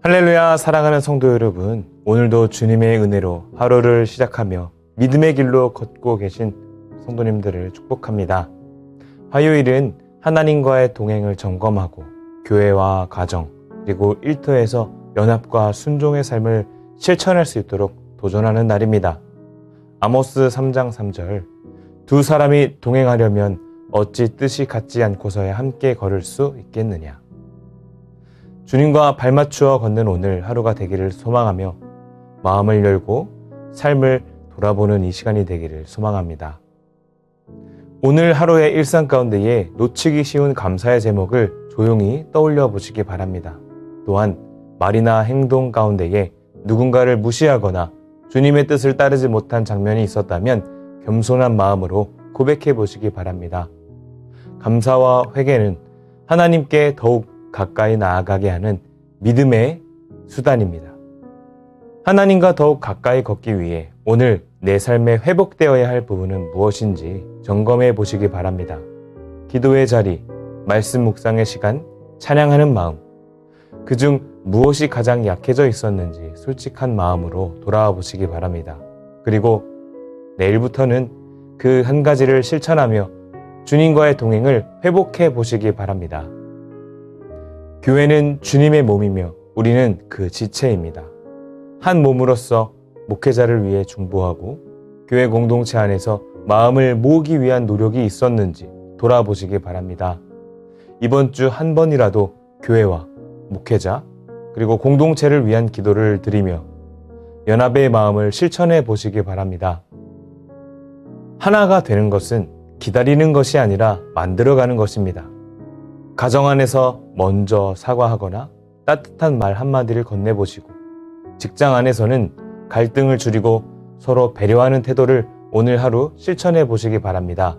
할렐루야 사랑하는 성도 여러분 오늘도 주님의 은혜로 하루를 시작하며 믿음의 길로 걷고 계신 성도님들을 축복합니다. 화요일은 하나님과의 동행을 점검하고 교회와 가정 그리고 일터에서 연합과 순종의 삶을 실천할 수 있도록 도전하는 날입니다. 아모스 3장 3절 두 사람이 동행하려면 어찌 뜻이 같지 않고서야 함께 걸을 수 있겠느냐. 주님과 발맞추어 걷는 오늘 하루가 되기를 소망하며 마음을 열고 삶을 돌아보는 이 시간이 되기를 소망합니다. 오늘 하루의 일상 가운데에 놓치기 쉬운 감사의 제목을 조용히 떠올려 보시기 바랍니다. 또한 말이나 행동 가운데에 누군가를 무시하거나 주님의 뜻을 따르지 못한 장면이 있었다면 겸손한 마음으로 고백해 보시기 바랍니다. 감사와 회개는 하나님께 더욱 가까이 나아가게 하는 믿음의 수단입니다. 하나님과 더욱 가까이 걷기 위해 오늘 내 삶에 회복되어야 할 부분은 무엇인지 점검해 보시기 바랍니다. 기도의 자리, 말씀 묵상의 시간, 찬양하는 마음, 그중 무엇이 가장 약해져 있었는지 솔직한 마음으로 돌아와 보시기 바랍니다. 그리고 내일부터는 그 한 가지를 실천하며 주님과의 동행을 회복해 보시기 바랍니다. 교회는 주님의 몸이며 우리는 그 지체입니다. 한 몸으로서 목회자를 위해 중보하고 교회 공동체 안에서 마음을 모으기 위한 노력이 있었는지 돌아보시기 바랍니다. 이번 주 한 번이라도 교회와 목회자 그리고 공동체를 위한 기도를 드리며 연합의 마음을 실천해 보시기 바랍니다. 하나가 되는 것은 기다리는 것이 아니라 만들어가는 것입니다. 가정 안에서 먼저 사과하거나 따뜻한 말 한마디를 건네보시고 직장 안에서는 갈등을 줄이고 서로 배려하는 태도를 오늘 하루 실천해 보시기 바랍니다.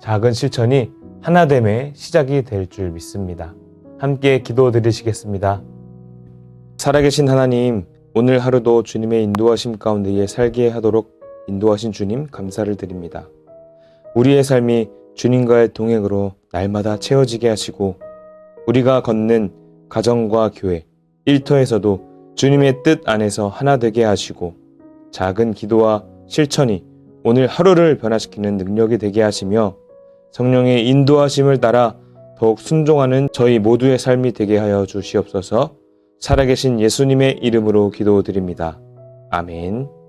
작은 실천이 하나됨의 시작이 될 줄 믿습니다. 함께 기도 드리시겠습니다. 살아계신 하나님, 오늘 하루도 주님의 인도하심 가운데에 살게 하도록 인도하신 주님 감사를 드립니다. 우리의 삶이 주님과의 동행으로 날마다 채워지게 하시고 우리가 걷는 가정과 교회, 일터에서도 주님의 뜻 안에서 하나 되게 하시고 작은 기도와 실천이 오늘 하루를 변화시키는 능력이 되게 하시며 성령의 인도하심을 따라 더욱 순종하는 저희 모두의 삶이 되게 하여 주시옵소서 살아계신 예수님의 이름으로 기도드립니다. 아멘.